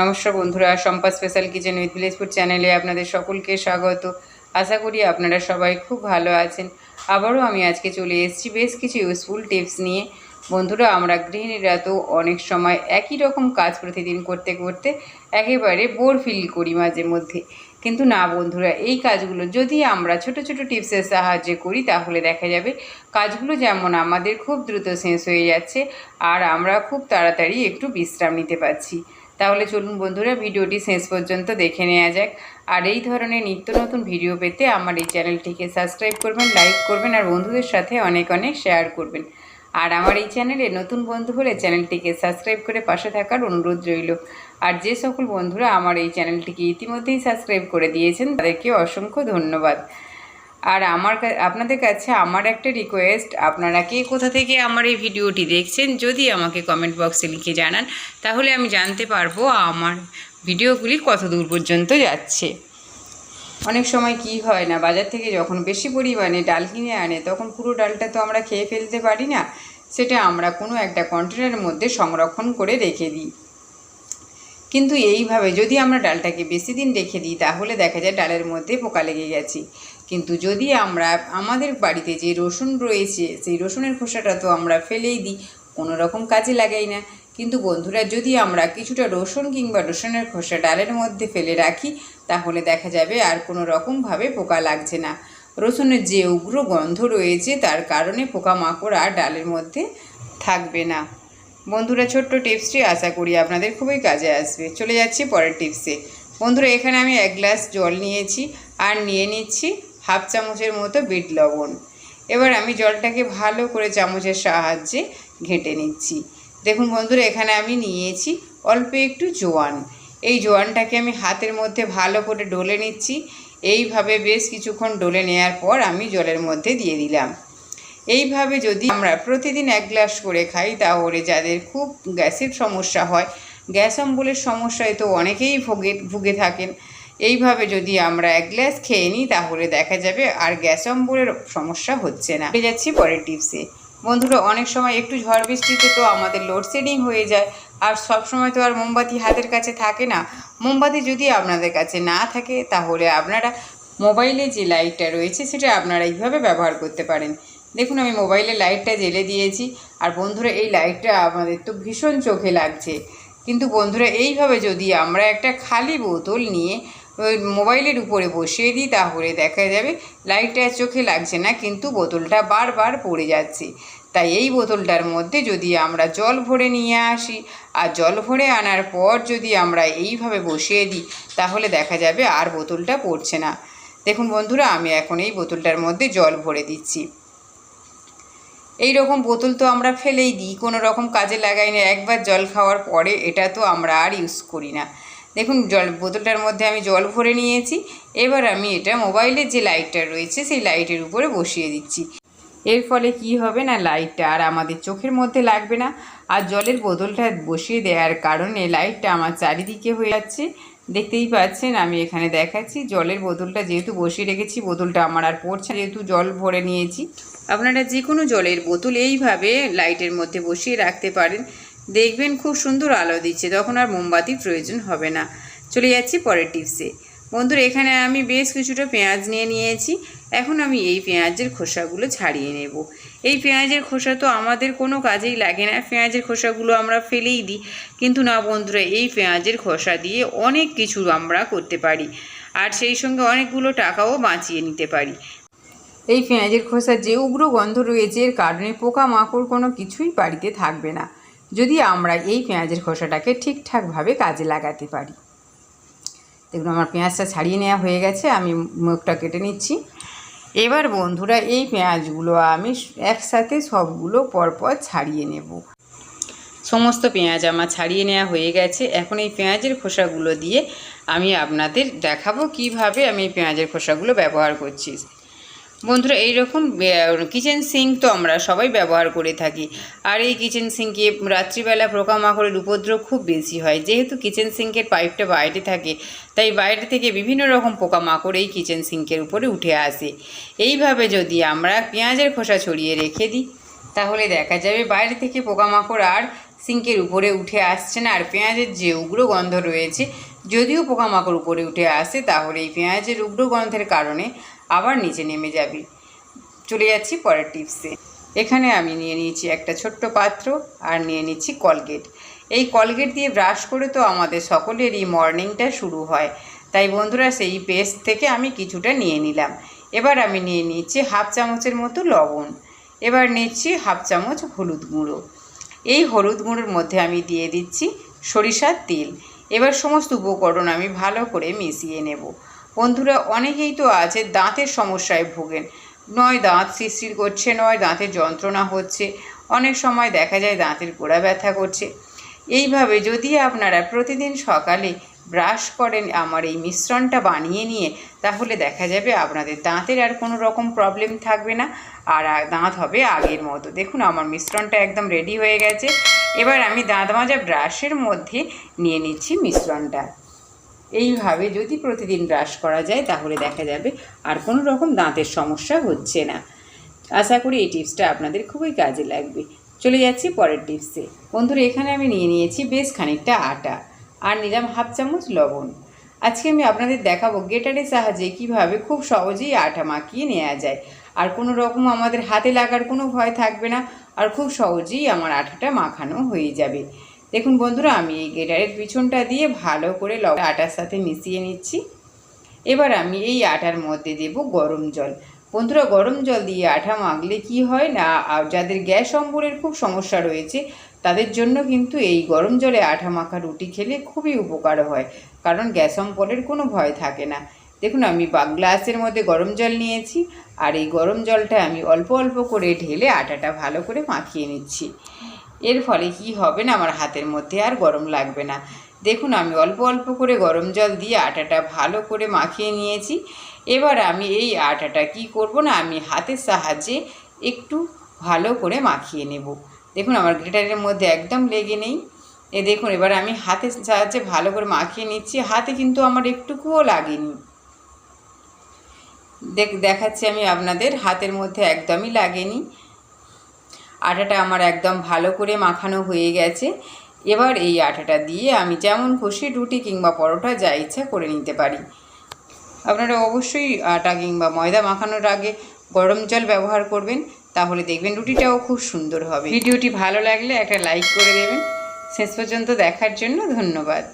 নমস্কার বন্ধুরা Sampa special kitchen with village food চ্যানেলে আপনাদের সকলকে স্বাগত। আশা করি আপনারা সবাই খুব ভালো আছেন। আবারও আমি আজকে চলে এসেছি বেশ কিছু ইউজফুল টিপস নিয়ে। বন্ধুরা, আমরা গৃহিণীরা তো অনেক সময় একই রকম কাজ প্রতিদিন করতে করতে একেবারে বোর ফিল করি মাঝে মধ্যে। কিন্তু না বন্ধুরা, এই কাজগুলো যদি আমরা ছোট ছোট টিপসের সাহায্যে করি, তাহলে দেখা যাবে কাজগুলো যেমন আমাদের খুব দ্রুত শেষ হয়ে যাচ্ছে, আর আমরা খুব তাড়াতাড়ি একটু বিশ্রাম নিতে পারছি। তাহলে চলুন বন্ধুরা ভিডিওটি শেষ পর্যন্ত দেখে নেওয়া যাক। আর এই ধরনের নিত্য নতুন ভিডিও পেতে আমার এই চ্যানেলটিকে সাবস্ক্রাইব করবেন, লাইক করবেন আর বন্ধুদের সাথে অনেক অনেক শেয়ার করবেন। আর আমার এই চ্যানেলে নতুন বন্ধু হলে চ্যানেলটিকে সাবস্ক্রাইব করে পাশে থাকার অনুরোধ রইল। আর যে সকল বন্ধুরা আমার এই চ্যানেলটিকে ইতিমধ্যেই সাবস্ক্রাইব করে দিয়েছেন, তাদেরকে অসংখ্য ধন্যবাদ। আর আমার আপনাদের কাছে আমার একটা রিকোয়েস্ট আপনারা কে কোথা থেকে আমার এই ভিডিওটি দেখছেন, যদি আমাকে কমেন্ট বক্সে লিখে জানান, তাহলে আমি জানতে পারব আমার ভিডিওগুলি কত দূর পর্যন্ত যাচ্ছে। অনেক সময় কি হয় না, বাজার থেকে যখন বেশি পরিমাণে ডাল কিনে আনে, তখন পুরো ডালটা তো আমরা খেয়ে ফেলতে পারি না, সেটা আমরা কোনো একটা কন্টেনারের মধ্যে সংরক্ষণ করে রেখে দিই। কিন্তু এইভাবে যদি আমরা ডালটাকে বেশি দিন রেখে দিই, তাহলে দেখা যায় ডালের মধ্যে পোকা লেগে গেছে। কিন্তু যদি আমরা, আমাদের বাড়িতে যে রসুন রয়েছে, সেই রসুনের খোসাটা তো আমরা ফেলেই দিই, কোনো রকম কাজে লাগাই না। কিন্তু বন্ধুরা, যদি আমরা কিছুটা রসুন কিংবা রসুনের খোসা ডালের মধ্যে ফেলে রাখি, তাহলে দেখা যাবে আর কোনো রকমভাবে পোকা লাগছে না। রসুনের যে উগ্র গন্ধ রয়েছে, তার কারণে পোকামাকড় আর ডালের মধ্যে থাকবে না। বন্ধুরা, ছোট্ট টিপসটি আশা করি আপনাদের খুবই কাজে আসবে। চলে যাচ্ছি পরের টিপসে। বন্ধুরা, এখানে আমি এক গ্লাস জল নিয়েছি আর নিয়ে নিচ্ছি হাফ চামচের মতো বিট লবণ। এবার আমি জলটাকে ভালো করে চামচের সাহায্যে ঘেঁটে নিচ্ছি। দেখুন বন্ধুরা, এখানে আমি নিয়েছি অল্প একটু জোয়ান। এই জোয়ানটাকে আমি হাতের মধ্যে ভালো করে ডলে নিচ্ছি। এইভাবে বেশ কিছুক্ষণ ডলে নেওয়ার পর আমি জলের মধ্যে দিয়ে দিলাম। এইভাবে যদি আমরা প্রতিদিন এক গ্লাস করে খাই, তাহলে যাদের খুব গ্যাসের সমস্যা হয়, গ্যাস অম্বলের সমস্যায় তো অনেকেই ভোগে, ভুগে থাকেন। এইভাবে যদি আমরা এক গ্লাস খেয়ে নিই, তাহলে দেখা যাবে আর গ্যাস অম্বলের সমস্যা হচ্ছে না। চলে যাচ্ছি পরের টিপসে। বন্ধুরা, অনেক সময় একটু ঝড় বৃষ্টিতে তো আমাদের লোডশেডিং হয়ে যায়, আর সব সময় তো আর মোমবাতি হাতের কাছে থাকে না। মোমবাতি যদি আপনাদের কাছে না থাকে, তাহলে আপনারা মোবাইলে যে লাইটটা রয়েছে, সেটা আপনারা এইভাবে ব্যবহার করতে পারেন। দেখুন, আমি মোবাইলে লাইটটা জ্বেলে দিয়েছি। আর বন্ধুরা, এই লাইটটা আমাদের তো ভীষণ চোখে লাগছে। কিন্তু বন্ধুরা, এইভাবে যদি আমরা একটা খালি বোতল নিয়ে মোবাইলের উপরে বসিয়ে দিই, তাহলে দেখা যাবে লাইটটা চোখে লাগছে না, কিন্তু বোতলটা বারবার পড়ে যাচ্ছে। তাই এই বোতলটার মধ্যে যদি আমরা জল ভরে নিয়ে আসি, আর জল ভরে আনার পর যদি আমরা এইভাবে বসিয়ে দিই, তাহলে দেখা যাবে আর বোতলটা পড়ছে না। দেখুন বন্ধুরা, আমি এখন এই বোতলটার মধ্যে জল ভরে দিচ্ছি। এই রকম বোতল তো আমরা ফেলেই দিই কোনো রকম কাজে লাগাই না। একবার জল খাওয়ার পরে এটা তো আমরা আর ইউজ করি না। দেখুন, জল, বোতলটার মধ্যে আমি জল ভরে নিয়েছি, এবার আমি এটা মোবাইলের যে লাইটটা রয়েছে, সেই লাইটের উপরে বসিয়ে দিচ্ছি। এর ফলে কি হবে না, লাইটটা আর আমাদের চোখের মধ্যে লাগবে না। আর জলের বোতলটা বসিয়ে দেওয়ার কারণে লাইটটা আমার চারিদিকে হয়ে যাচ্ছে। দেখতেই পাচ্ছেন, আমি এখানে দেখাচ্ছি, জলের বোতলটা যেহেতু বসিয়ে রেখেছি, বোতলটা আমার আর পড়ছে যেহেতু জল ভরে নিয়েছি আপনারা যে কোনো জলের বোতল এইভাবে লাইটের মধ্যে বসিয়ে রাখতে পারেন। দেখবেন খুব সুন্দর আলো দিচ্ছে, তখন আর মোমবাতির প্রয়োজন হবে না। চলে যাচ্ছি পরের টিপসে। বন্ধুরা, এখানে আমি বেশ কিছুটা পেঁয়াজ নিয়ে নিয়েছি। এখন আমি এই পেঁয়াজের খোসাগুলো ছাড়িয়ে নেব। এই পেঁয়াজের খোসা তো আমাদের কোনো কাজেই লাগে না। পেঁয়াজের খোসাগুলো আমরা ফেলেই দিই। কিন্তু না বন্ধুরা, এই পেঁয়াজের খোসা দিয়ে অনেক কিছু আমরা করতে পারি। আর সেই সঙ্গে অনেকগুলো টাকাও বাঁচিয়ে নিতে পারি। এই পেঁয়াজের খোসার যে উগ্র গন্ধ রয়েছে, এর কারণে পোকামাকড় কোনো কিছুই বাড়িতে থাকবে না। যদি আমরা এই পেঁয়াজের খোসাটাকে ঠিকঠাকভাবে কাজে লাগাতে পারি। দেখুন, আমার পেঁয়াজটা ছাড়িয়ে নেওয়া হয়ে গেছে, আমি মুখটা কেটে নিচ্ছি। এবার বন্ধুরা, এই পেঁয়াজগুলো আমি একসাথে সবগুলো পরপর ছাড়িয়ে নেব। সমস্ত পেঁয়াজ আমার ছাড়িয়ে নেওয়া হয়ে গেছে। এখন এই পেঁয়াজের খোসাগুলো দিয়ে আমি আপনাদের দেখাবো কীভাবে আমি এই পেঁয়াজের খোসাগুলো ব্যবহার করছি। বন্ধুরা, এইরকম কিচেন সিঙ্ক তো আমরা সবাই ব্যবহার করে থাকি। আর এই কিচেন সিঙ্কে রাত্রিবেলা পোকামাকড়ের উপদ্রব খুব বেশি হয়। যেহেতু কিচেন সিঙ্কের পাইপটা বাইরে থাকে, তাই বাইরে থেকে বিভিন্ন রকম পোকামাকড় এই কিচেন সিঙ্কের উপরে উঠে আসে। এইভাবে যদি আমরা পেঁয়াজের খোসা ছড়িয়ে রেখে দিই, তাহলে দেখা যাবে বাইরে থেকে পোকামাকড় আর সিঙ্কের উপরে উঠে আসছে না। আর পেঁয়াজের যে উগ্র গন্ধ রয়েছে, যদিও পোকামাকড় উপরে উঠে আসে, তাহলে এই পেঁয়াজের উগ্র গন্ধের কারণে আবার নিচে নেমে যাবে। চলে যাচ্ছি পরের টিপসে। এখানে আমি নিয়ে নিয়েছি একটা ছোট্ট পাত্র আর নিয়ে নিচ্ছি কলগেট। এই কলগেট দিয়ে ব্রাশ করে তো আমাদের সকলেরই মর্নিংটা শুরু হয়। তাই বন্ধুরা সেই পেস্ট থেকে আমি কিছুটা নিয়ে নিলাম। এবার আমি নিয়ে নিচ্ছি হাফ চামচের মতো লবণ। এবার নিচ্ছি হাফ চামচ হলুদ গুঁড়ো। এই হলুদ গুঁড়োর মধ্যে আমি দিয়ে দিচ্ছি সরিষার তেল। এবার সমস্ত উপকরণ আমি ভালো করে মিশিয়ে নেব। বন্ধুরা, অনেকেই তো আছে দাঁতের সমস্যায় ভোগেন। নয় দাঁত শিরশির করছে, নয় দাঁতের যন্ত্রণা হচ্ছে। অনেক সময় দেখা যায় দাঁতের গোড়া ব্যথা করছে। এইভাবে যদি আপনারা প্রতিদিন সকালে ব্রাশ করেন আমার এই মিশ্রণটা বানিয়ে নিয়ে, তাহলে দেখা যাবে আপনাদের দাঁতের আর কোনো রকম প্রবলেম থাকবে না। আর দাঁত হবে আগের মতো। দেখুন, আমার মিশ্রণটা একদম রেডি হয়ে গেছে। এবার আমি দাঁত মাজা ব্রাশের মধ্যে নিয়ে নিচ্ছি মিশ্রণটা। এইভাবে যদি প্রতিদিন ব্রাশ করা যায়, তাহলে দেখা যাবে আর কোনো রকম দাঁতের সমস্যা হচ্ছে না। আশা করি এই টিপসটা আপনাদের খুবই কাজে লাগবে। চলে যাচ্ছি পরের টিপসে। বন্ধুরা, এখানে আমি নিয়ে নিয়েছি বেশ খানিকটা আটা আর নিলাম হাফ চামচ লবণ। আজকে আমি আপনাদের দেখাবো গেটারের সাহায্যে কীভাবে খুব সহজেই আটা মাখিয়ে নেওয়া যায়। আর কোনো রকম আমাদের হাতে লাগার কোনো ভয় থাকবে না আর খুব সহজেই আমার আটাটা মাখানো হয়ে যাবে। দেখুন বন্ধুরা, আমি এই গেটারের পিছনটা দিয়ে ভালো করে আটার সাথে মিশিয়ে নিচ্ছি। এবার আমি এই আটার মধ্যে দেব গরম জল। বন্ধুরা, গরম জল দিয়ে আঠা মাখলে কি হয় না যাদের গ্যাস অম্বলের খুব সমস্যা রয়েছে, তাদের জন্য কিন্তু এই গরম জলে আঠা মাখা রুটি খেলে খুবই উপকার হয়, কারণ গ্যাস অম্বলের কোনো ভয় থাকে না। দেখুন, আমি গ্লাসের মধ্যে গরম জল নিয়েছি, আর এই গরম জলটা আমি অল্প অল্প করে ঢেলে আটাটা ভালো করে মাখিয়ে নিচ্ছি। এর ফলে কি হবে না আমার হাতের মধ্যে আর গরম লাগবে না। দেখুন, আমি অল্প অল্প করে গরম জল দিয়ে আটাটা ভালো করে মাখিয়ে নিয়েছি। এবার আমি এই আটাটা কি করব না, আমি হাতের সাহায্যে একটু ভালো করে মাখিয়ে নেব। দেখুন, আমার গ্রেটারের মধ্যে একদম লেগে নেই। এ দেখুন, এবার আমি হাতের সাহায্যে ভালো করে মাখিয়ে নিচ্ছি। হাতে কিন্তু আমার একটুকুও লাগেনি। দেখ, দেখাচ্ছি আমি আপনাদের, হাতের মধ্যে একদমই লাগেনি। আটাটা আমার একদম ভালো করে মাখানো হয়ে গেছে। এবার এই আটাটা দিয়ে আমি যেমন খুশি রুটি কিংবা পরোটা যা ইচ্ছা করে নিতে পারি। আপনারা অবশ্যই আটা কিংবা ময়দা মাখানোর আগে গরম জল ব্যবহার করবেন, তাহলে দেখবেন রুটিটাও খুব সুন্দর হবে। ভিডিওটি ভালো লাগলে একটা লাইক করে দেবেন। শেষ পর্যন্ত দেখার জন্য ধন্যবাদ।